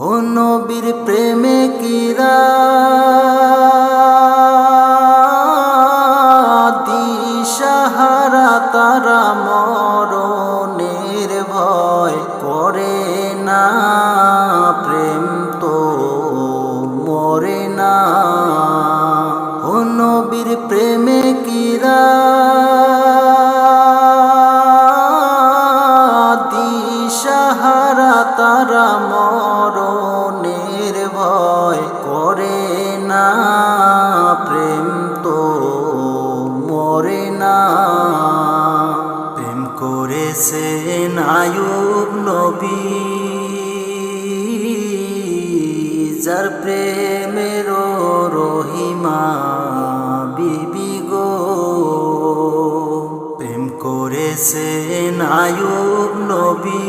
ও নবীর প্রেমে কিরা দিশাহারা তারা মরণের ভয় করে না, প্রেম তো মরে না। ও নবীর প্রেমে কিরা তারা মরণের ভয় করে না, প্রেম তো মরে না। প্রেম করেছে নায়ুব নবী, যার প্রেমের রহিমা বিবি গো। প্রেম করেছে নায়ুব নবী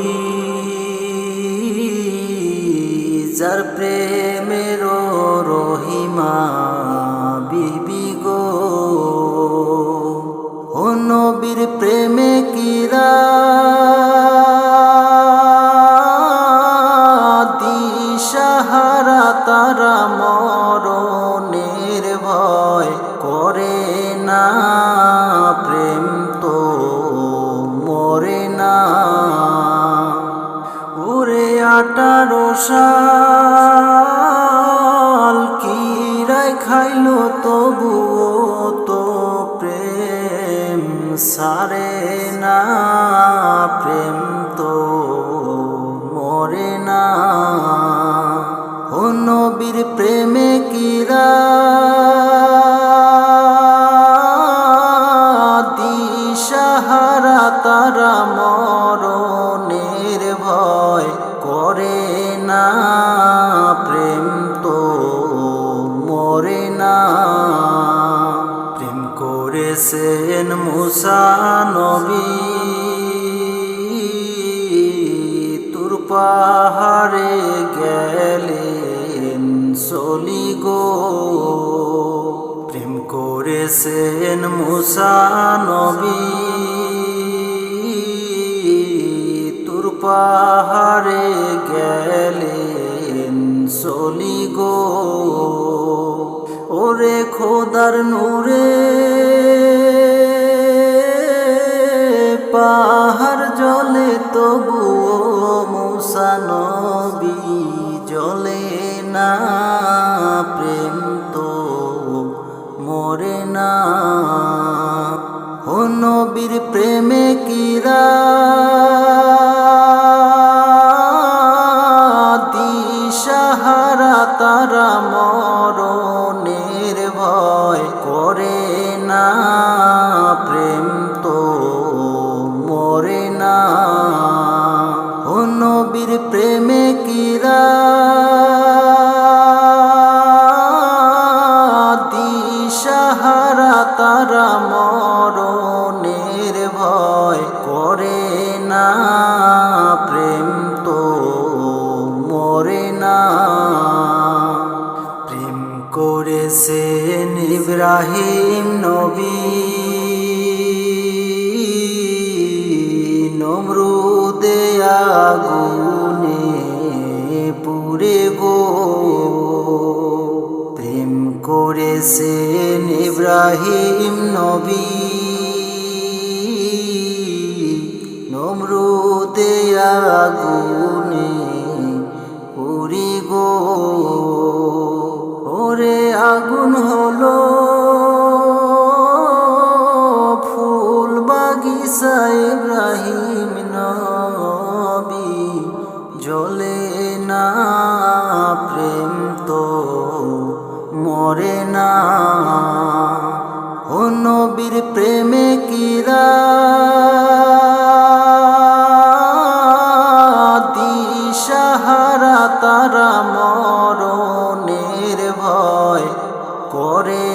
যার প্রেমের রহিমা বিবি গো। ও নবীর প্রেমে কিরা দিশাহারা তারা মরণের ভয়। আটারো সাল কি রায় খাইল তবুও তো প্রেম সারে না, প্রেম তো মরে না। ও নবীর প্রেমে কিরা দিশাহারা তারা মরণের মরে না। প্রেম করেছেন মুসা নবী। তোর পাহাড়ে গেলেন চলি গো। প্রেম করেছেন মুসা নবী। তোর পাহাড়ে গেলেন চলি গো। ওরে খোদার নূরে, পাহাড় জলে তবুও মুসা নবী জলে না, প্রেম তো মরে না। ও নবীর প্রেমে কিরা করে না, প্রেম তো মরে না। ও নবীর প্রেমে কিরা দিশাহারা তারা মরণের ভয় করে না, প্রেম তো মরে না। প্রেম করেছেন ইব্রাহিম নবী। নমরুদে আগুনে পুরে গো। প্রেম করেছেন ইব্রাহিম নবী। নমরুদে আগুনে পুরি গো। মরে না। ও নবীর প্রেমে কিরা দিশাহারা তারা মরণের ভয় করে